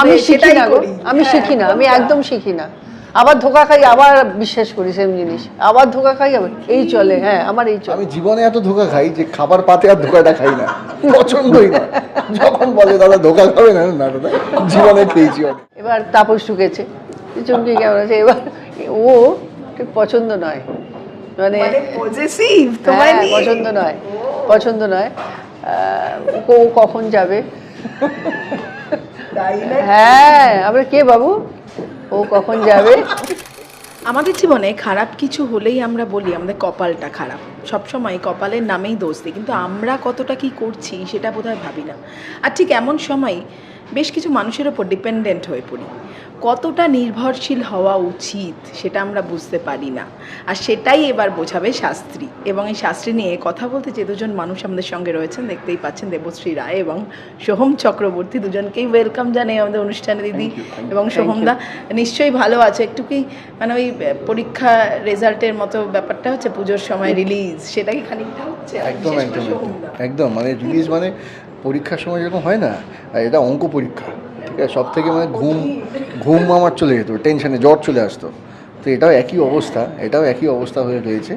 আমি শিখি না গো। আমি হ্যাঁ, শিখি না আমি একদম শিখি না। আবার ধোকা খাই আবার বিশ্বাস করি সেম জিনিস। আবার ধোকা খাই আবার এই চলে হ্যাঁ আমার এই চলে। আমি জীবনে এত ধোকা খাই যে খাবার পাতে আর ধোকাটা খাই না। পছন্দই না। যখন বলে দাদা ধোকা খাবে না? না দাদা জীবনে খেয়েছি এবার তাপস ঢুকেছে। চুমকি কেমন আছে? এবার ও ঠিক পছন্দ নয়। মানে মানে হ্যাঁ, পছন্দ নয় পছন্দ নয়। ও কখন যাবে? হ্যাঁ আমরা কে বাবু? ও কখন যাবে? আমাদের জীবনে খারাপ কিছু হলেই আমরা বলি আমাদের কপালটা খারাপ। সবসময় কপালের নামেই দোষ দিই কিন্তু আমরা কতটা কি করছি সেটা বোধহয় ভাবি না। আর ঠিক এমন সময় বেশ কিছু মানুষের ওপর ডিপেন্ডেন্ট হয়ে পড়ি। কতটা নির্ভরশীল হওয়া উচিত সেটা আমরা বুঝতে পারি না। আর সেটাই এবার বোঝাবে শাস্ত্রী। এবং এই শাস্ত্রী নিয়ে কথা বলতে যে দুজন মানুষ আমাদের সঙ্গে রয়েছেন দেখতেই পাচ্ছেন দেবশ্রী রায় এবং সোহম চক্রবর্তী দুজনকেই ওয়েলকাম জানাই আমাদের অনুষ্ঠানে দিদি। এবং সোহমদা নিশ্চয়ই ভালো আছে। একটু কি মানে ওই পরীক্ষা রেজাল্টের মতো ব্যাপারটা হচ্ছে পুজোর সময় রিলিজ সেটা কি খানিকটা হচ্ছে? একদম একদম একদম। মানে রিলিজ মানে পরীক্ষার সময় যেরকম হয় না এটা অঙ্ক পরীক্ষা, ঠিক আছে? সব থেকে মানে ঘুম ঘুম আমার চলে যেত, টেনশানে জ্বর চলে আসতো। তো এটাও একই অবস্থা, এটাও একই অবস্থা হয়ে রয়েছে।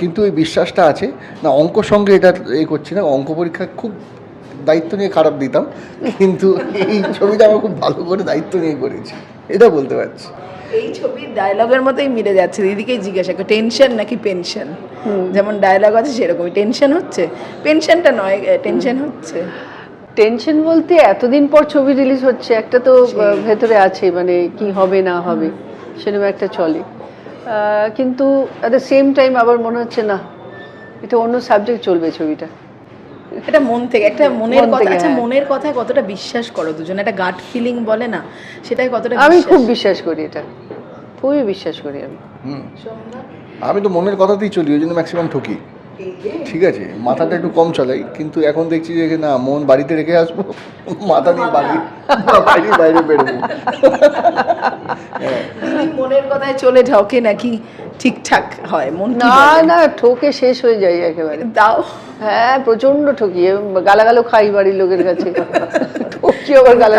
কিন্তু ওই বিশ্বাসটা আছে। না, অঙ্ক সঙ্গে এটা এ করছি না, অঙ্ক পরীক্ষা খুব দায়িত্ব নিয়ে খারাপ দিতাম, কিন্তু এই ছবিটা আমার খুব ভালো করে দায়িত্ব নিয়ে করেছি, এটা বলতে পারছি। এই ছবির ডায়লগের মতোই মিলে যাচ্ছে। দিদিকেই জিজ্ঞাসা করে টেনশন নাকি পেনশন যেমন ডায়লগ আছে সেরকমই। টেনশন হচ্ছে? পেনশনটা নয় টেনশন হচ্ছে? টেনশন বলতে এতদিন পর ছবি রিলিজ হচ্ছে একটা তো ভেতরে আছে মানে কি হবে না হবে সিনেমা একটা চলে। কিন্তু অ্যাট দ্য সেম টাইম আবার মনে হচ্ছে না এটা অন্য সাবজেক্ট চলবে ছবিটা। এটা মন থেকে একটা মনের মন কথা আচ্ছা হ্যাঁ। মনের কথায় কতটা বিশ্বাস করো দুজন? একটা গাট ফিলিং বলে না সেটাই কতটা আমি খুব বিশ্বাস করি এটা। খুবই বিশ্বাস করি আমি। হুম। আমি তো মনের কথাতেই চলি ওই জন্য ম্যাক্সিমাম ঠকি। ঠিক আছে মাথাটা একটু কম চালাই কিন্তু এখন দেখছি যে না মন বাড়িতে রেখে আসব মাথা নিয়ে বাড়ি বাইরে বাইরে বেরোবো। মনের কথায় চলে ঢকে নাকি ঠিকঠাক হয় মন না না ঠকে শেষ হয়ে যায় একেবারে। দাও। হ্যাঁ প্রচণ্ড ঠকি গালাগালো খাই বাড়ির লোকের কাছে।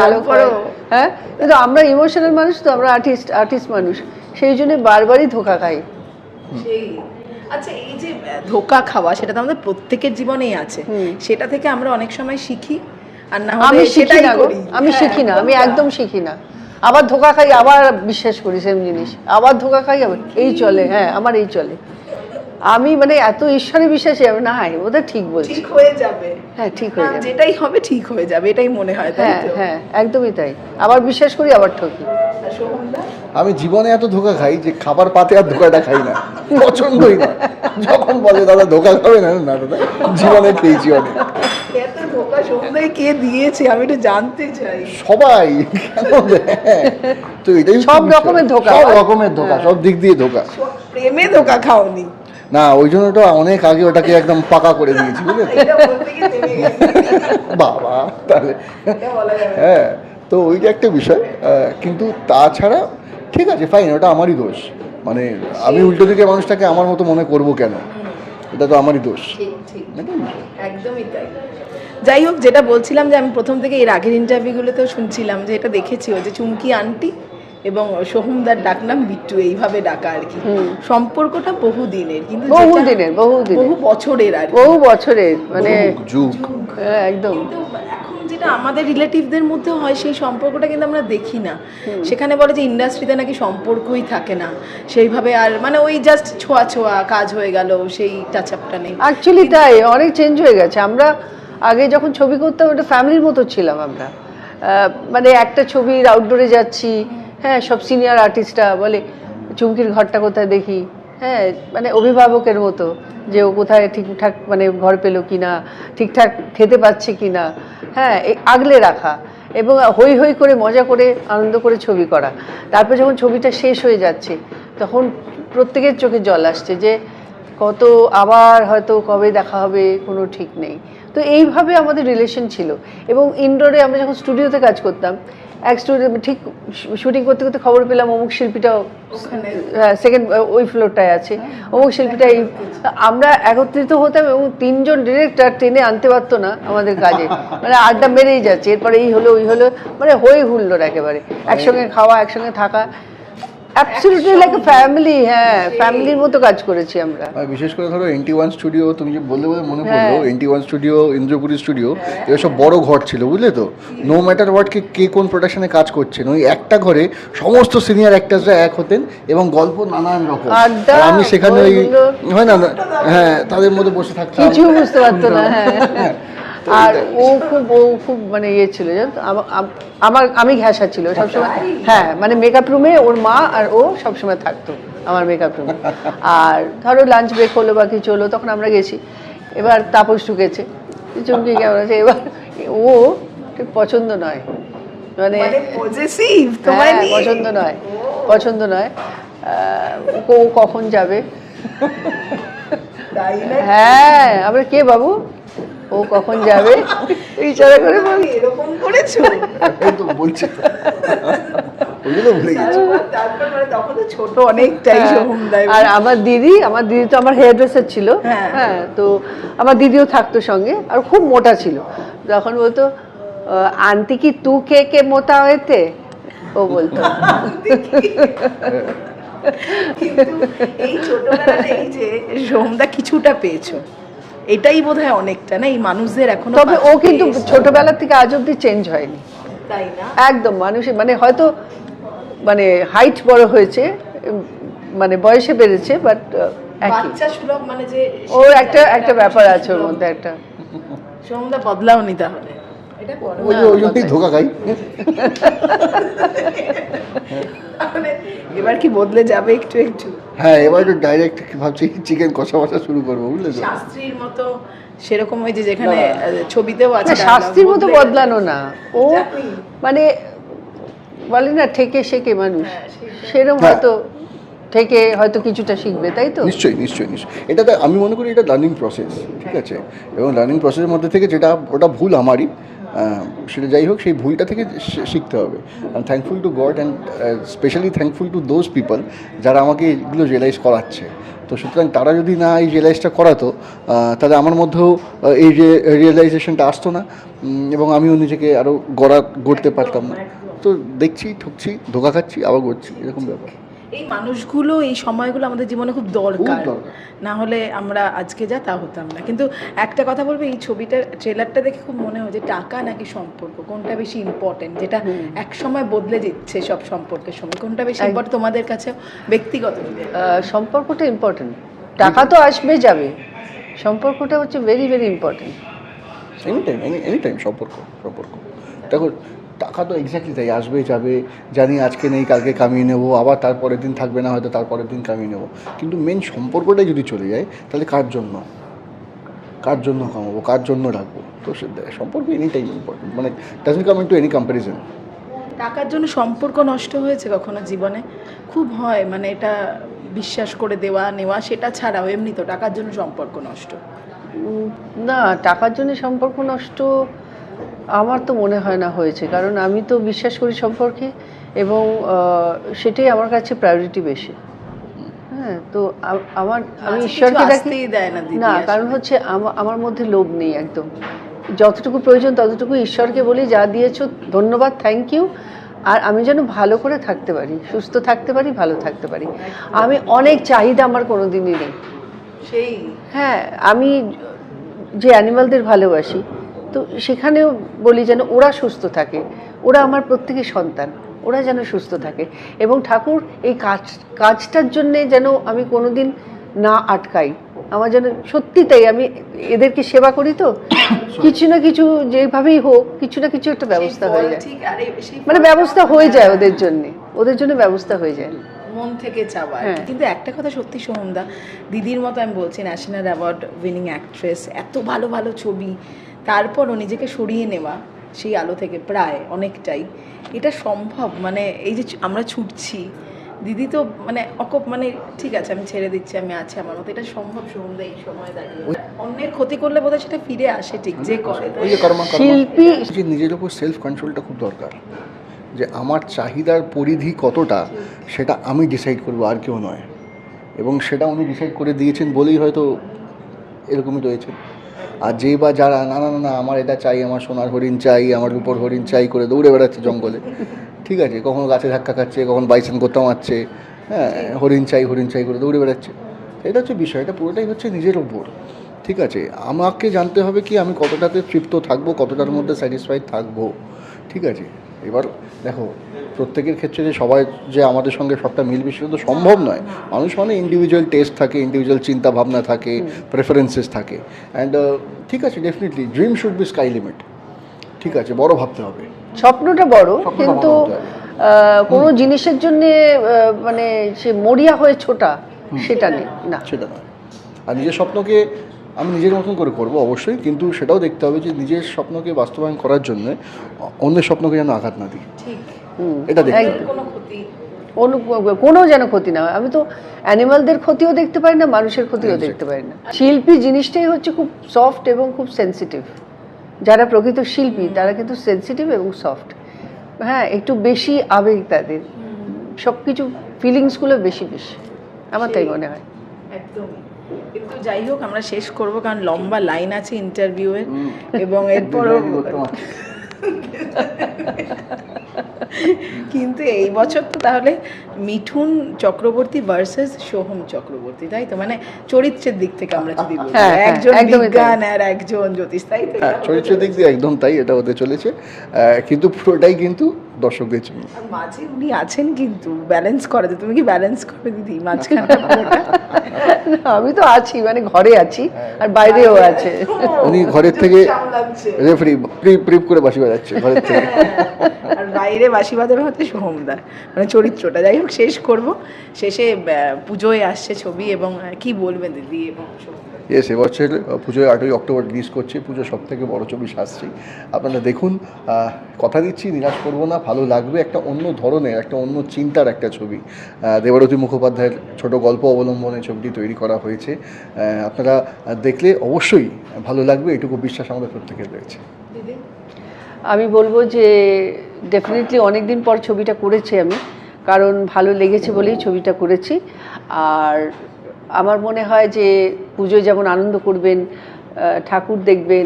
আবার? হ্যাঁ? কিন্তু আমরা ইমোশনাল মানুষ তো আমরা আর্টিস্ট আর্টিস্ট মানুষ। সেই জন্য বারবারই ধোকা খাই। আচ্ছা এই যে ধোকা খাওয়া সেটা তো আমাদের প্রত্যেকের জীবনেই আছে। সেটা থেকে আমরা অনেক সময় শিখি আর না আমি শিখি সেটাই না আমি হ্যাঁ, শিখি না আমি একদম শিখি না। আবার ধোকা খাই আবার বিশ্বাস করি সেম জিনিস। আবার ধোকা খাই আবার এই চলে। হ্যাঁ আমার এই চলে। আমি মানে এত ঈশ্বরে বিশ্বাসী আমি না হ্যাঁ ওটা ঠিক বলছি। ঠিক হয়ে যাবে। হ্যাঁ ঠিক হয়ে যাবে। যেটাই হবে ঠিক হয়ে যাবে এটাই মনে হয় হ্যাঁ হ্যাঁ একদমই তাই। আবার বিশ্বাস করি আবার ঠকি। আমি জীবনে এত ধোকা খাই যে খাবার পাতে আর ধোকাটা খাই না। পছন্দই না। যখন বলে দাদা ধোকা খাবে না? না দাদা জীবনে খেয়েছি অনেক। এত ধোকা সোহমদাকে কে দিয়েছে? আমি একটু জানতে চাই। সবাই তো এটাই সব রকমের ধোকা। সব রকমের ধোকা সব দিক দিয়ে ধোকা। প্রেমে ধোকা খাওনি। না ওই জন্য তো অনেক আগে ওটাকে একদম পাকা করে দিয়েছি বুঝলে তো? এটা বলতে গিয়ে থেমে গেছি। বাবা তাহলে। হ্যাঁ তো ওইটা একটা বিষয় কিন্তু তাছাড়া ঠিক আছে ফাইন ওটা আমারই দোষ মানে আমি উল্টো দিকে মানুষটাকে আমার মতো মনে করব কেন এটা তো আমারই দোষ? একদমই তাই যাই হোক যেটা বলছিলাম যে আমি প্রথম থেকে এর আগের ইন্টারভিউগুলোতেও শুনছিলাম যে এটা দেখেছি ও যে চুমকি আন্টি এবং সোহমদার ডাকনাম বিট্টু এইভাবে ডাকা আর কি। সম্পর্কটা বহু দিনের কিন্তু বহু দিনের বহু বহু বছরের আর বহু বছরের মানে যুগ হ্যাঁ, একদম। যেটা আমাদের রিলেটিভদের মধ্যে হয় সেই সম্পর্কটা কিন্তু আমরা দেখি না। সেখানে বলে যে ইন্ডাস্ট্রিতে নাকি সম্পর্কই থাকে না। সেইভাবে আর মানে ওই জাস্ট ছোঁয়া ছোঁয়া কাজ হয়ে গেল সেই টাচ আপটা নেই অ্যাকচুয়ালি তাই অনেক চেঞ্জ হয়ে গেছে। আমরা আগে যখন ছবি করতাম ওটা ফ্যামিলির মতো ছিলাম আমরা। আহ, মানে একটা ছবির আউটডোরে যাচ্ছি হ্যাঁ সব সিনিয়র আর্টিস্টরা বলে, চুমকির ঘরটা কোথায় দেখি? হ্যাঁ মানে অভিভাবকের মতো যে ও কোথায় ঠিকঠাক মানে ঘর পেল কি না ঠিকঠাক খেতে পাচ্ছে কি না হ্যাঁ আগলে রাখা এবং হই হই করে মজা করে, আনন্দ করে ছবি করা। তারপর যখন ছবিটা শেষ হয়ে যাচ্ছে, তখন প্রত্যেকের চোখে জল আসছে যে কত আবার হয়তো কবে দেখা হবে, কোনো ঠিক নেই। তো এইভাবে আমাদের রিলেশন ছিল এবং ইনডোরে আমরা যখন স্টুডিওতে কাজ করতাম এক ঠিক শুটিং করতে করতে খবর পেলাম অমুক শিল্পীটাও সেকেন্ড ওই ফ্লোরটায় আছে। অমুক শিল্পীটা এই আমরা একত্রিত হতাম এবং তিনজন ডিরেক্টর টেনে আনতে পারতো না আমাদের কাজে। মানে আড্ডা মেরেই যাচ্ছে এরপরে এই হলো ওই হলো মানে হয়ে হুল্লোর একেবারে। একসঙ্গে খাওয়া একসঙ্গে থাকা। অ্যাবসলিউটলি লাইক ফ্যামিলি হ্যাঁ ফ্যামিলির মতো কাজ করেছি আমরা। বিশেষ করে ধরো এনটি ওয়ান স্টুডিও তুমি যে বললে বলে মনে পড়ল হ্যাঁ। NT one studio Indrapuri studio এগুলো সব বড় ঘর ছিল বুঝলে তো? নো ম্যাটার হোয়াট কে কে কোন প্রোডাকশনে কাজ করছেন ওই একটা ঘরে সমস্ত সিনিয়র অ্যাক্টার্সরা এক হতেন এবং গল্প নানান রকম। আর আমি সেখানে ওই হয় না না, হ্যাঁ তাদের মধ্যে বসে থাকতাম। কিছু বুঝতে পারতো না হ্যাঁ। আর ও খুব ও খুব মানে ইয়ে ছিল আমার আমি ঘ্যাসা ছিল সবসময়। হ্যাঁ মানে মেকআপ রুমে ওর মা আর ও সবসময় থাকতো আমার মেকআপ রুমে আর ধরো লাঞ্চ ব্রেক হলো বা কিছু হলো তখন আমরা গেছি। এবার তাপস ঢুকেছে। চুমকি কেমন আছে? এবার ও ঠিক পছন্দ নয়। মানে মানে হ্যাঁ, পছন্দ নয় পছন্দ নয়। ও কখন যাবে? হ্যাঁ আমরা কে বাবু? ও কখন যাবে? ইশারা করে বল। এরকম করেছ? এই তো বলছি তো। ভুলে গেছি। তারপর মানে তখন তো ছোট অনেকটাই সোহমদাই আর আমার দিদি আমার দিদি তো আমার হেয়ার ড্রেসার ছিল। হ্যাঁ। হ্যাঁ তো আমার দিদিও থাকতো সঙ্গে আর খুব মোটা ছিল। যখন বলতো আন্টি কি তু কে কে মোটা হয়েতে ও বলতো। কিন্তু এই ছোটবেলাটা এই যে সোহমদা কিছুটা পেয়েছ। এটাই বোধ হয় অনেকটা না? এই মানুষদের এখন তবে ও কিন্তু ছোটবেলা থেকে আজ অব্দি চেঞ্জ হয়নি। তাই না? একদম মানুষের মানে হয়তো মানে হাইট বড় হয়েছে মানে বয়সে বেড়েছে বাট বাচ্চা সুলভ মানে যে ওর একটা একটা ব্যাপার আছে ওর মধ্যে একটা। সোমদা বদলাও নি তাহলে। ওই ওই জন্যই ধোকা খাই। মানে এবার কি বদলে যাবে একটু একটু? হ্যাঁ এবার একটু ডাইরেক্ট ভাবছি চিকেন কষা বসা শুরু করব বুঝলে তো? শাস্ত্রীর মতো সেরকম ওই যে যেখানে ছবিতেও আছে শাস্তির মতো বদলানো না। ও মানে বলে না ঠেকে শেখে মানুষ। হ্যাঁ, সেরকম হ্যাঁ। হয়তো থেকে হয়তো কিছুটা শিখবে তাই তো? নিশ্চয়ই নিশ্চয়ই নিশ্চয়ই। এটাতে আমি মনে করি এটা লার্নিং প্রসেস ঠিক আছে? এবং লার্নিং প্রসেসের মধ্যে থেকে যেটা ওটা ভুল আমারই। সেটা যাই হোক, সেই ভুলটা থেকে শিখতে হবে। I thankful to God and specially thankful to those people যারা আমাকে এগুলো রিয়েলাইজ করাচ্ছে। তো সুতরাং তারা যদি না এই রিয়েলাইজটা করাতো তাহলে আমার মধ্যেও এই রিয়েলাইজেশনটা আসতো না। এবং আমিও নিজেকে আরও গড়া, গড়তে পারতাম না। তো দেখছি, ঠকছি, ধোকা খাচ্ছি, আবার গড়ছি এরকম ব্যাপার। এই মানুষগুলো এই সময়গুলো আমাদের জীবনে খুব দরকার। না হলে আমরা আজকে যা তা হতাম না। কিন্তু একটা কথা বলব এই ছবিটার ট্রেলারটা দেখে খুব মনে হয় যে টাকা নাকি সম্পর্ক? কোনটা বেশি ইম্পর্টেন্ট যেটা এক সময় বদলে দিচ্ছে সব সম্পর্কের সময়। কোনটা বেশি ইম্পর্টেন্ট তোমাদের কাছে? ব্যক্তিগত আহ, সম্পর্কটা ইম্পর্টেন্ট টাকা তো আসবে যাবে। সম্পর্কটা হচ্ছে very very important any time any time সম্পর্ক সম্পর্ক। দেখো টাকা তো এক্স্যাক্টলি তাই আসবে যাবে জানি আজকে নেই কালকে কামিয়ে নেব আবার তারপরের দিন থাকবে না হয়তো তারপরের দিন কামিয়ে নেব। কিন্তু মেন সম্পর্কটাই যদি চলে যায় তাহলে কার জন্য? কার জন্য কামাবো? কার জন্য রাখব? তো সে সম্পর্ক এনি টাইম ইম্পর্টেন্ট মানে doesn't come into any comparison টাকার জন্য সম্পর্ক নষ্ট হয়েছে কখনো জীবনে? খুব হয় মানে এটা বিশ্বাস করে দেওয়া নেওয়া সেটা ছাড়াও এমনি তো টাকার জন্য সম্পর্ক নষ্ট। না টাকার জন্য সম্পর্ক নষ্ট আমার তো মনে হয় না হয়েছে কারণ আমি তো বিশ্বাস করি সম্পর্কে এবং সেটাই আমার কাছে প্রায়োরিটি বেশি। হ্যাঁ তো আমার আমি ঈশ্বরকে দেয় না না কারণ হচ্ছে আমার মধ্যে লোভ নেই একদম। যতটুকু প্রয়োজন ততটুকু ঈশ্বরকে বলি যা দিয়েছ ধন্যবাদ থ্যাংক ইউ আর আমি যেন ভালো করে থাকতে পারি সুস্থ থাকতে পারি ভালো থাকতে পারি। আমি অনেক চাহিদা আমার কোনোদিনই নেই। সেই। হ্যাঁ আমি যে অ্যানিমালদের ভালোবাসি তো সেখানেও বলি যেন ওরা সুস্থ থাকে। ওরা আমার প্রত্যেকের সন্তান। ওরা যেন সুস্থ থাকে। এবং ঠাকুর এই কাজ কাজটার জন্যে যেন আমি কোনোদিন না আটকাই। আমার যেন সত্যি তাই আমি এদেরকে সেবা করি তো। কিছু না কিছু যেভাবেই হোক কিছু না কিছু একটা ব্যবস্থা হয়ে যায়। মানে ব্যবস্থা হয়ে যায় ওদের জন্যে। ওদের জন্য ব্যবস্থা হয়ে যায়। মন থেকে চাওয়া। হ্যাঁ। কিন্তু একটা কথা সত্যি সোহমদা দিদির মতো আমি বলছি ন্যাশনাল অ্যাওয়ার্ড উইনিং অ্যাক্ট্রেস এত ভালো ভালো ছবি তারপরও নিজেকে সরিয়ে নেওয়া সেই আলো থেকে প্রায় অনেকটাই। এটা সম্ভব মানে এই যে আমরা ছুটছি দিদি তো মানে অকপ মানে ঠিক আছে আমি ছেড়ে দিচ্ছি আমি আছি আমার মতো এটা সম্ভব সোহমদা এই সময় দাঁড়িয়ে। অন্যের ক্ষতি করলে বোধহয় সেটা ফিরে আসে ঠিক যে করে। শিল্পী নিজের উপর সেলফ কন্ট্রোলটা খুব দরকার যে আমার চাহিদার পরিধি কতটা সেটা আমি ডিসাইড করব আর কেউ নয়। এবং সেটা উনি ডিসাইড করে দিয়েছেন বলেই হয়তো এরকমই রয়েছে। আর যে বা যারা না না না না আমার এটা চাই আমার সোনার হরিণ চাই আমার রূপর হরিণ চাই করে দৌড়ে বেড়াচ্ছে জঙ্গলে। ঠিক আছে কখনো গাছে ধাক্কা খাচ্ছে কখনো বাইসেন করতে মারছে হ্যাঁ হরিণ চাই হরিণ চাই করে দৌড়ে বেড়াচ্ছে। এটা হচ্ছে বিষয় এটা পুরোটাই হচ্ছে নিজের ওপর। ঠিক আছে আমাকে জানতে হবে কি আমি কতটাতে তৃপ্ত থাকব কতটার মধ্যে স্যাটিসফাইড থাকব। ঠিক আছে এবার দেখো প্রত্যেকের ক্ষেত্রে যে সবাই যে আমাদের সঙ্গে সবটা মিলবে সেটা তো সম্ভব নয়। মানুষ মানে ইন্ডিভিজুয়াল টেস্ট থাকে ইন্ডিভিজুয়াল চিন্তা ভাবনা থাকে প্রেফারেন্সেস থাকে। অ্যান্ড ঠিক আছে definitely dream should be sky limit ঠিক আছে বড় ভাবতে হবে। স্বপ্নটা বড় কিন্তু কোনো জিনিসের জন্য মানে সে মরিয়া হয়ে ছোটা সেটা নেই না। সেটা নয়। আর নিজের স্বপ্নকে আমি নিজের মতন করে করব অবশ্যই কিন্তু সেটাও দেখতে হবে যে নিজের স্বপ্নকে বাস্তবায়ন করার জন্য অন্যের স্বপ্নকে যেন আঘাত না দিই। ঠিক। এটা দেখতে একদম। কোনো ক্ষতি? অনু- কোনো যেন ক্ষতি না হয়। আমি তো অ্যানিমালদের ক্ষতিও দেখতে পারি না মানুষের ক্ষতিও দেখতে পারি না। শিল্পী জিনিসটাই হচ্ছে খুব সফট এবং খুব সেনসিটিভ যারা প্রকৃত শিল্পী তারা কিন্তু সেনসিটিভ এবং সফট হ্যাঁ একটু বেশি আবেগ তাদের। সব কিছু ফিলিংসগুলো বেশি বেশি। আমার তাই মনে হয়। একদমই। কিন্তু যাই হোক আমরা শেষ করব কারণ লম্বা লাইন আছে ইন্টারভিউয়ের এবং এরপরও। কিন্তু এই বছর তো তাহলে মিঠুন চক্রবর্তী ভার্সেস সোহম চক্রবর্তী তাই তো? মানে চরিত্রের দিক থেকে আমরা যদি বলি। হ্যাঁ, হ্যাঁ, একজন। বিজ্ঞান আর একজন জ্যোতিষ তাই তো? হ্যাঁ চরিত্রের দিক দিয়ে একদম তাই এটা হতে চলেছে। আহ, কিন্তু পুরোটাই কিন্তু দর্শকদের জন্য মাঝে উনি আছেন কিন্তু ব্যালেন্স করে তুমি কি ব্যালেন্স করে দিদি মাঝখানটা পুরোটা? না, আমি তো আছি মানে ঘরে আছি আর বাইরেও আছে উনি ঘরের থেকে। রেফারি প্রিপ প্রিপ করে বাসি বাজাচ্ছে ঘরের থেকে আর বাইরে বাসি বাজাবে হচ্ছে সোহমদা মানে চরিত্রটা যাই হোক শেষ করব শেষে পুজোয় আসছে ছবি এবং কি বলবেন দিদি এবং সোহমদা? ইয়েস এবছর পুজোয় আটই অক্টোবর রিলিজ করছে, পুজো সব থেকে বড় ছবি শাস্ত্রী আপনারা দেখুন কথা দিচ্ছি, নিরাশ করব না, ভালো লাগবে, একটা অন্য ধরনের, একটা অন্য চিন্তার একটা ছবি। দেবারতী মুখোপাধ্যায়ের ছোট গল্প অবলম্বনে ছবিটি তৈরি করা হয়েছে। আপনারা দেখলে অবশ্যই ভালো লাগবে, এটুকু বিশ্বাস আমাদের প্রত্যেকের রয়েছে। আমি বলব যে ডেফিনেটলি অনেক দিন পর ছবিটা করেছি আমি, কারণ ভালো লেগেছে বলেই ছবিটা করেছি। আর আমার মনে হয় যে পুজোয় যেমন আনন্দ করবেন ঠাকুর দেখবেন,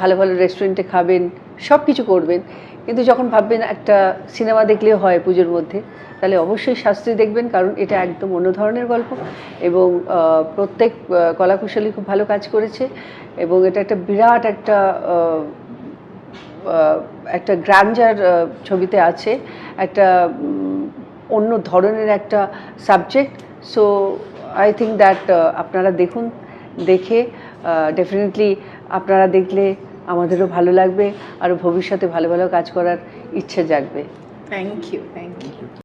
ভালো ভালো রেস্টুরেন্টে খাবেন সব কিছু করবেন। কিন্তু যখন ভাববেন একটা সিনেমা দেখলেও হয় পুজোর মধ্যে, তাহলে অবশ্যই শাস্ত্রী দেখবেন কারণ এটা একদম অন্য ধরনের গল্প এবং প্রত্যেক কলাকুশলী খুব ভালো কাজ করেছে এবং এটা একটা বিরাট একটা একটা গ্র্যান্ডার ছবিতে আছে, একটা অন্য ধরনের একটা subject so I think that আপনারা দেখুন, দেখে ডেফিনেটলি আপনারা দেখলে আমাদেরও ভালো লাগবে আর ভবিষ্যতে ভালো ভালো কাজ করার ইচ্ছে জাগবে। Thank you thank you